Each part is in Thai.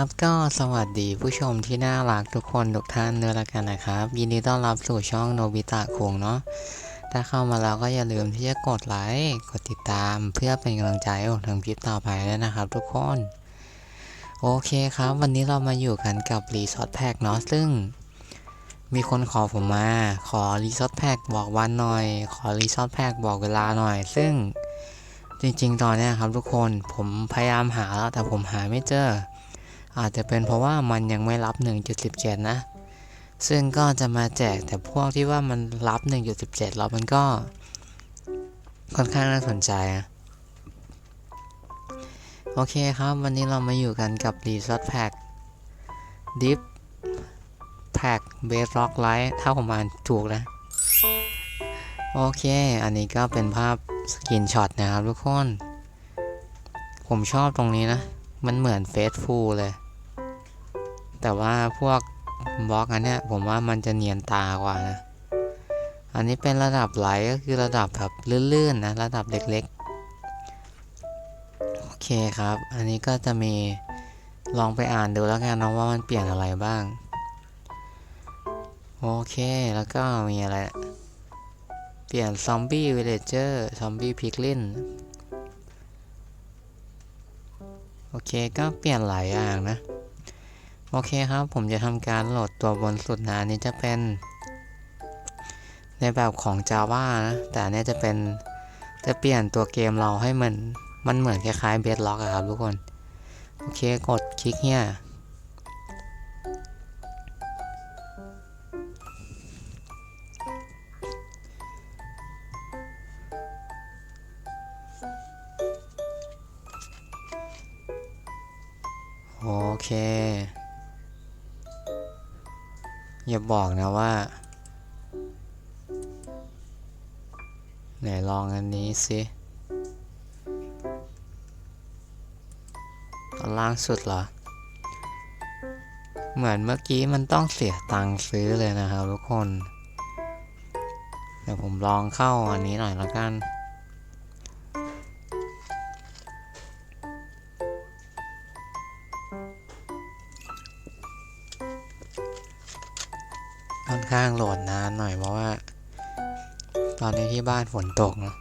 ครับก็สวัสดีผู้ชมที่น่ารักทุกคนทุกท่านด้วยละกันนะครับ ยินดีต้อนรับสู่ช่องโนบิตะคุงเนาะถ้าเข้ามาแล้วก็อย่าลืมที่จะกดไลค์กดติดตามเพื่อเป็นกำลังใจให้ผมทำคลิปต่อไปด้วยนะครับทุกคน โอเคครับ วันนี้เรามาอยู่กันกับรีสอร์ทแพ็กเนาะซึ่ง มีคนขอผมมา ขอรีสอร์ทแพ็กบอกวันหน่อย ขอรีสอร์ทแพ็กบอกเวลาหน่อย ซึ่งจริงๆ ตอนนี้ครับทุกคนผมพยายามหาแล้วแต่ผมหาไม่เจอ อาจจะเป็นเพราะว่ามันยังไม่รับ 1.17 นะ ซึ่งก็จะมาแจกแต่พวกที่ว่ามันรับ 1.17 แล้วมันก็ค่อนข้างน่าสนใจอะโอเคครับ วันนี้เรามาอยู่กันกับ r e s o r t Pack Deep Pack Bedrock Light ถ้าผมอ่านถูกนะ โอเค อันนี้ก็เป็นภาพสกินช็อตนะครับทุกคน ผมชอบตรงนี้นะ มันเหมือนเฟซฟูลเลย แต่ว่าพวกบล็อกอันเนี้ยผมว่ามันจะเนียนตากว่านะ อันนี้เป็นระดับไหลก็คือระดับแบบลื่นๆนะระดับเล็กๆ โอเคครับ อันนี้ก็จะมีลองไปอ่านดูแล้วกันนะว่ามันเปลี่ยนอะไรบ้าง โอเคแล้วก็มีอะไร เปลี่ยนซอมบี้วิลเลเจอร์ซอมบี้พิกลินโอเคก็เปลี่ยนหลายอย่างนะ โอเคครับ ผมจะทำการโหลดตัวบนสุดนะอันนี้จะเป็นในแบบของ Java นะ แต่อันนี้จะเป็นจะเปลี่ยนตัวเกมเราให้เหมือนมันเหมือนคล้ายๆ Bedrock อะครับทุกคน โอเคกดคลิกเนี่ยโอเค อย่าบอกนะว่า ไหนลองอันนี้สิตอนล่างสุดเหรอ เหมือนเมื่อกี้มันต้องเสียตังค์ซื้อเลยนะครับทุกคน เดี๋ยวผมลองเข้าอันนี้หน่อยแล้วกัน ค่อนข้างโหลดนานหน่อยเพราะว่า ตอนนี้ที่บ้านฝนตกเนาะ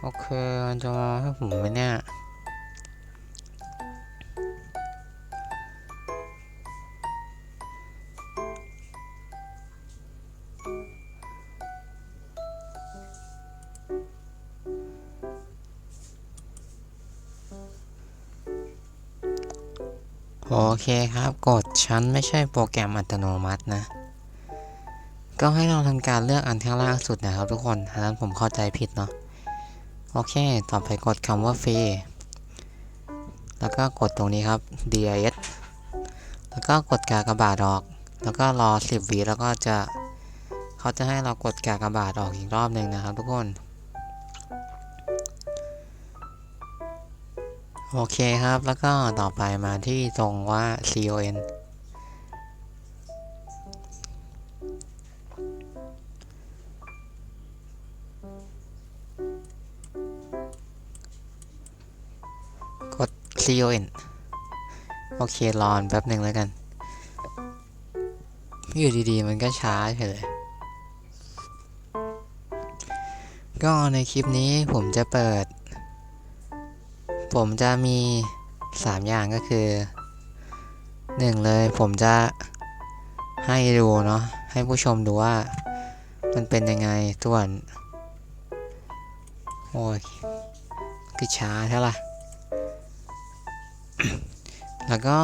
โอเคมันจะมาให้ผมไหมเนี่ยโอเคครับ กด ชั้นไม่ใช่โปรแกรมอัตโนมัตินะ ก็ให้เราทำการเลือกอันข้างล่างสุดนะครับทุกคนอันนั้นผมเข้าใจผิดเนาะ โอเค ต่อไปกดคำว่าฟรี แล้วก็กดตรงนี้ครับ dis แล้วก็กดกากบาทออก แล้วก็รอ 10วิแล้วก็จะเขาจะให้เรากดกากบาทออกอีกรอบหนึ่งนะครับทุกคนโอเคครับ แล้วก็ต่อไปมาที่ตรงว่า con con โอเครอนแป๊บหนึ่งแล้วกัน อยู่ดีๆ มันก็ช้าเฉยเลยก็ในคลิปนี้ผมจะเปิด ผมจะมี 3 อย่างก็คือ 1 เลยผมจะให้ดูเนาะให้ผู้ชมดูว่ามันเป็นยังไงส่วน โอ้ยคือช้าเท่าไหร่ แล้วก็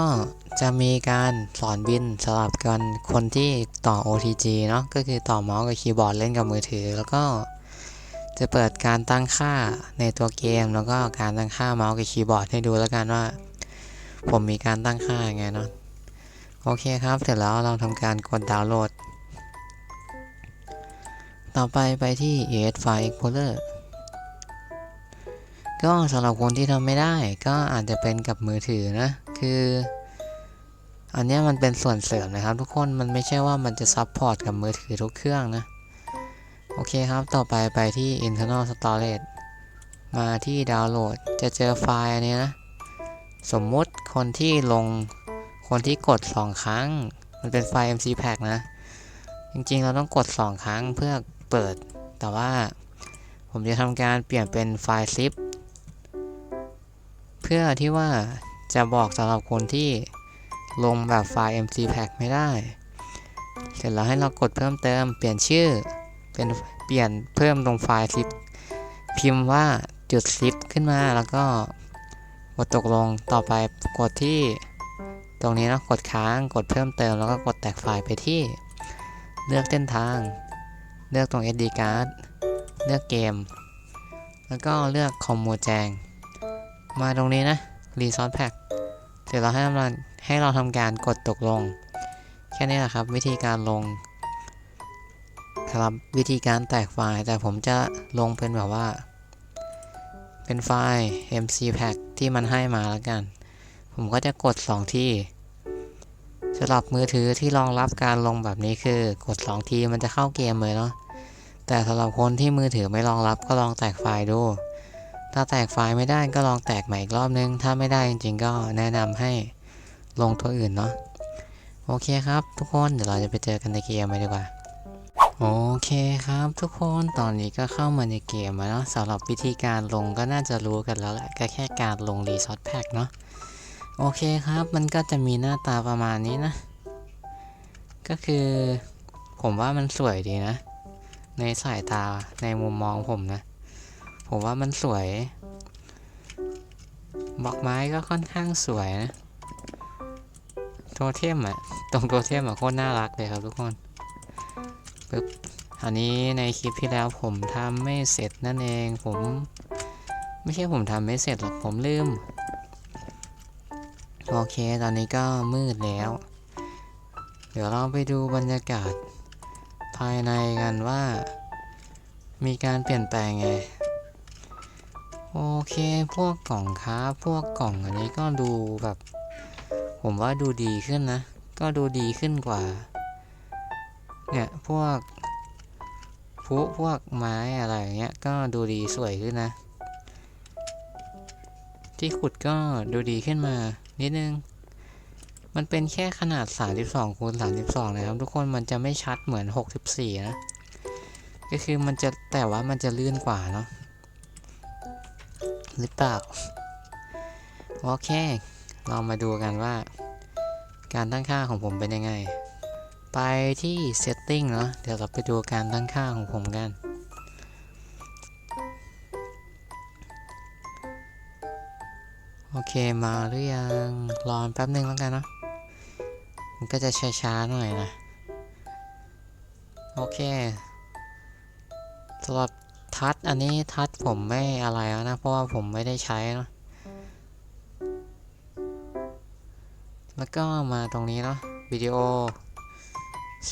จะมีการสอนบินสลับกันคนที่ต่อ OTG เนาะก็คือต่อเมาส์กับคีย์บอร์ดเล่นกับมือถือ แล้วก็จะเปิดการตั้งค่าในตัวเกม แล้วก็การตั้งค่าเมาส์กับคีย์บอร์ดให้ดูแล้วกันว่า ผมมีการตั้งค่ายังไงเนาะโอเคครับ เสร็จแล้วเราทำการกดดาวน์โหลด ต่อไปไปที่ ES File Explorer ก็สำหรับคนที่ทำไม่ได้ก็อาจจะเป็นกับมือถือนะ คือ อันนี้มันเป็นส่วนเสริมนะครับ ทุกคนมันไม่ใช่ว่ามันจะซับพอร์ตกับมือถือทุกเครื่องนะ โอเคครับต่อไปไปที่ internal storage มาที่ดาวน์โหลดจะเจอไฟล์อันนี้นะ สมมุติคนที่ลงคนที่กด 2 ครั้ง มันเป็นไฟล์ MC Pack นะ จริงๆ เราต้องกด 2 ครั้งเพื่อเปิด แต่ว่าผมจะทำการเปลี่ยนเป็นไฟล์ zip เพื่อที่ว่า จะบอกสำหรับคนที่ลงแบบไฟล์ MC Pack ไม่ได้ เสร็จแล้วให้เรากดเพิ่มเติม เปลี่ยนชื่อ เป็นเปลี่ยนเพิ่มตรงไฟล์ zip พิมพ์ว่าจุด zip ขึ้นมาแล้วก็กดตกลงต่อไปกดที่ตรงนี้นะกดค้างกดเพิ่มเติมแล้วก็กดแตกไฟล์ไปที่ เลือกเส้นทาง เลือกตรง SD card เลือกเกม แล้วก็เลือกคอมมูแจง มาตรงนี้นะ Resource Pack เสร็จ แล้วให้เราให้เราทำการกดตกลง แค่นี้แหละครับ วิธีการลง ครับวิธีการแตกไฟล์ แต่ผมจะลงเป็นแบบว่า เป็นไฟล์ MC Pack ที่มันให้มาแล้วกัน ผมก็จะกด 2 ที่สำหรับมือถือที่รองรับการลงแบบนี้คือกด 2 ทีมันจะเข้าเกมเลยเนาะแต่สำหรับคนที่มือถือไม่รองรับก็ลองแตกไฟล์ดู ถ้าแตกไฟล์ไม่ได้ก็ลองแตกใหม่อีกรอบนึง ถ้าไม่ได้จริงๆก็แนะนำให้ลงตัวอื่นเนาะโอเคครับทุกคนเดี๋ยวเราจะไปเจอกันในเกมเลยดีกว่า โอเคครับทุกคนตอนนี้ก็เข้ามาในเกมแล้วเนาะสำหรับวิธีการลงก็น่าจะรู้กันแล้วแหละก็แค่การลงรีซอสแพ็กเนาะโอเคครับมันก็จะมีหน้าตาประมาณนี้นะ ก็คือผมว่ามันสวยดีนะ ในสายตาในมุมมองผมนะ ผมว่ามันสวยบล็อกไม้ก็ค่อนข้างสวยนะโทเทมอะตรงโทเทมอะโคตรน่ารักเลยครับทุกคนปึ๊บอันนี้ในคลิปที่แล้วผมทำไม่เสร็จนั่นเองผม ไม่ใช่ผมทำไม่เสร็จหรอกผมลืม โอเคตอนนี้ก็มืดแล้ว เดี๋ยวเราไปดูบรรยากาศภายในกันว่า มีการเปลี่ยนแปลงไง โอเคพวกกล่องค้าพวกกล่องอันนี้ก็ดูแบบ ผมว่าดูดีขึ้นนะ ก็ดูดีขึ้นกว่า เนี่ยพวกพุพวกไม้อะไรอย่างเงี้ยก็ดูดีสวยขึ้นนะ ที่ขุดก็ดูดีขึ้นมา นิดนึง มันเป็นแค่ขนาด 32คูณ32 นะครับ ทุกคนมันจะไม่ชัดเหมือน 64 นะ ก็คือมันจะแต่ว่ามันจะลื่นกว่าเนาะ หรือเปล่า โอเค เรามาดูกันว่า การตั้งค่าของผมเป็นยังไง ไปที่ setting เนาะ เดี๋ยวเราไปดูการตั้งค่าของผมกัน โอเค มาหรือยัง รอแป๊บนึงแล้วกันเนาะ มันก็จะช้าๆหน่อยนะ โอเคสำหรับ ทัชอันนี้ทัชผมไม่อะไรแล้วนะ เพราะว่าผมไม่ได้ใช้เนาะแล้วก็มาตรงนี้เนาะวิดีโอ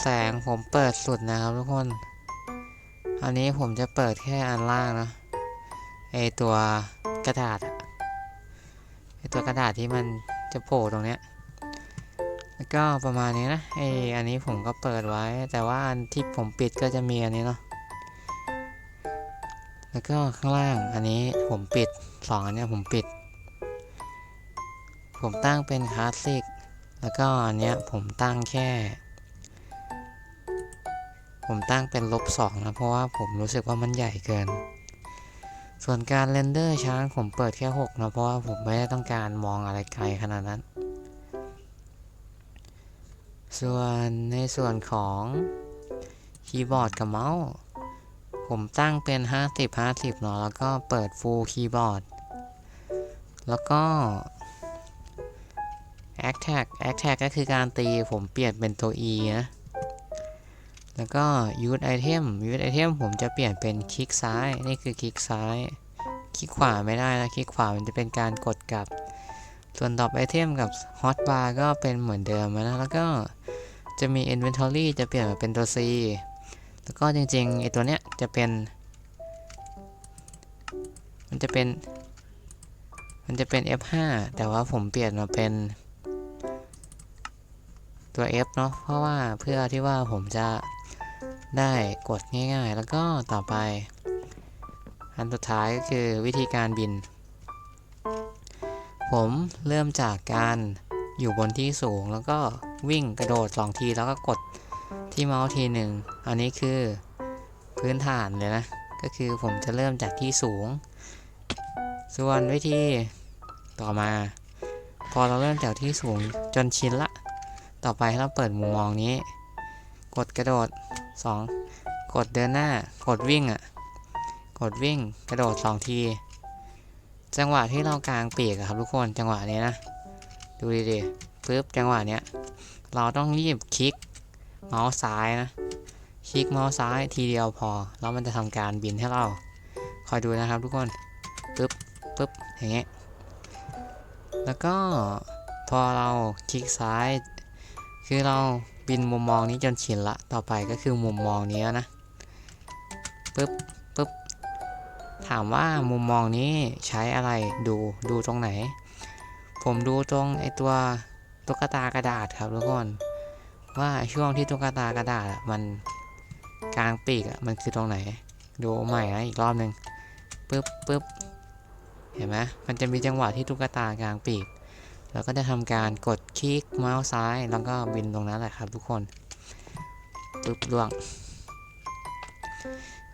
แสงผมเปิดสุดนะครับทุกคน อันนี้ผมจะเปิดแค่อันล่างนะไอตัวกระดาษไอตัวกระดาษที่มันจะโผล่ตรงเนี้ยแล้วก็ประมาณนี้นะไออันนี้ผมก็เปิดไว้ แต่ว่าอันที่ผมปิดก็จะมีอันนี้เนาะ แล้วก็ข้างล่างอันนี้ผมปิดสองอันเนี้ยผมปิด ผมตั้งเป็นคลาสสิกแล้วก็อันเนี้ยผมตั้งแค่ ผมตั้งเป็นลบสองนะเพราะว่าผมรู้สึกว่ามันใหญ่เกิน ส่วนการเรนเดอร์ช้างผมเปิดแค่ 6 นะเพราะว่าผมไม่ได้ต้องการมองอะไรไกลขนาดนั้น ส่วนในส่วนของคีย์บอร์ดกับเมาส์ ผมตั้งเป็น 50 50เนาะแล้วก็เปิด full keyboard แล้วก็ a c t a g a c t a g ก็คือการตีผมเปลี่ยนเป็นตัว e นะ แล้วก็ use item use item ผมจะเปลี่ยนเป็นคลิกซ้าย นี่คือคลิกซ้าย คลิกขวาไม่ได้นะ คลิกขวามันจะเป็นการกดกลับ ส่วนดรอปไอเทมกับ hotbar ก็เป็นเหมือนเดิมนะ แล้วก็จะมี inventory จะเปลี่ยนมาเป็นตัว c แล้วก็จริงๆไอตัวเนี้ยจะเป็น มันจะเป็น มันจะเป็น F5 แต่ว่าผมเปลี่ยนมาเป็นตัว F เนาะเพราะว่าเพื่อที่ว่าผมจะได้กดง่ายๆ แล้วก็ต่อไป อันสุดท้ายก็คือวิธีการบิน ผมเริ่มจากการอยู่บนที่สูงแล้วก็วิ่งกระโดดสองทีแล้วก็กด ที่เมาส์ทีหนึ่งอันนี้คือพื้นฐานเลยนะ ก็คือผมจะเริ่มจากที่สูง ส่วนวิธีต่อมา พอเราเริ่มจากที่สูงจนชินละ ต่อไปให้เราเปิดมุมมองนี้ กดกระโดด 2 กดเดินหน้ากดวิ่งอะ กดวิ่งกระโดด 2 ที จังหวะที่เรากางปีกอะครับทุกคนจังหวะนี้นะ ดูดีๆปึ๊บจังหวะเนี้ยเราต้องรีบคลิก เมาส์ซ้ายนะ คลิกเมาส์ซ้ายทีเดียวพอ แล้วมันจะทำการบินให้เรา คอยดูนะครับทุกคนปึ๊บปึ๊บอย่างเงี้ย แล้วก็พอเราคลิกซ้าย คือเราบินมุมมองนี้จนชินละ ต่อไปก็คือมุมมองนี้นะปึ๊บปึ๊บถามว่ามุมมองนี้ใช้อะไรดูดูตรงไหน ผมดูตรงไอตัวตุ๊กตากระดาษครับทุกคน ว่าช่วงที่ตุ๊กตากระดาษมันกลางปีกมันคือตรงไหน ดูใหม่นะอีกรอบหนึ่งปึ๊บปึ๊บเห็นไหมมันจะมีจังหวะที่ตุ๊กตากลางปีกแล้วก็จะทำการกดคลิกเมาส์ซ้าย แล้วก็บินตรงนั้นแหละครับทุกคนปึ๊บล่วง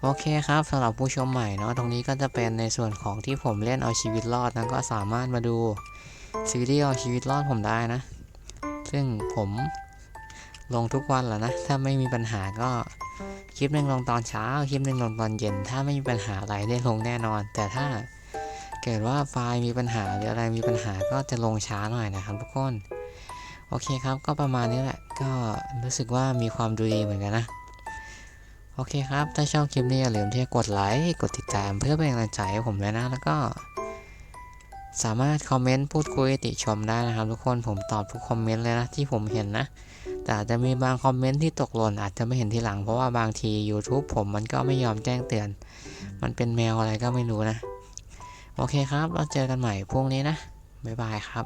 โอเคครับสำหรับผู้ชมใหม่เนาะตรงนี้ก็จะเป็นในส่วนของที่ผมเล่นเอาชีวิตรอดนะก็สามารถมาดูซีรีส์เอาชีวิตรอดผมได้นะ ซึ่งผม ลงทุกวันแหละนะ ถ้าไม่มีปัญหาก็คลิปหนึ่งลงตอนเช้า คลิปหนึ่งลงตอนเย็น ถ้าไม่มีปัญหาอะไรได้ลงแน่นอน แต่ถ้าเกิดว่าไฟล์มีปัญหาหรืออะไรมีปัญหาก็จะลงช้าหน่อยนะครับทุกคน โอเคครับก็ประมาณนี้แหละ ก็รู้สึกว่ามีความดูดีเหมือนกันนะ โอเคครับ ถ้าชอบคลิปนี้อย่าลืมที่จะกดไลค์กดติดตามเพื่อเป็นกำลังใจให้ผมด้วยนะแล้วก็ สามารถคอมเมนต์พูดคุยติชมได้นะครับ ทุกคนผมตอบทุกคอมเมนต์เลยนะที่ผมเห็นนะ แต่อาจจะมีบางคอมเมนต์ที่ตกหล่นอาจจะไม่เห็นทีหลังเพราะว่าบางที YouTube ผมมันก็ไม่ยอมแจ้งเตือน มันเป็นแมวอะไรก็ไม่รู้นะ โอเคครับเราเจอกันใหม่พรุ่งนี้นะ บ๊ายบายครับ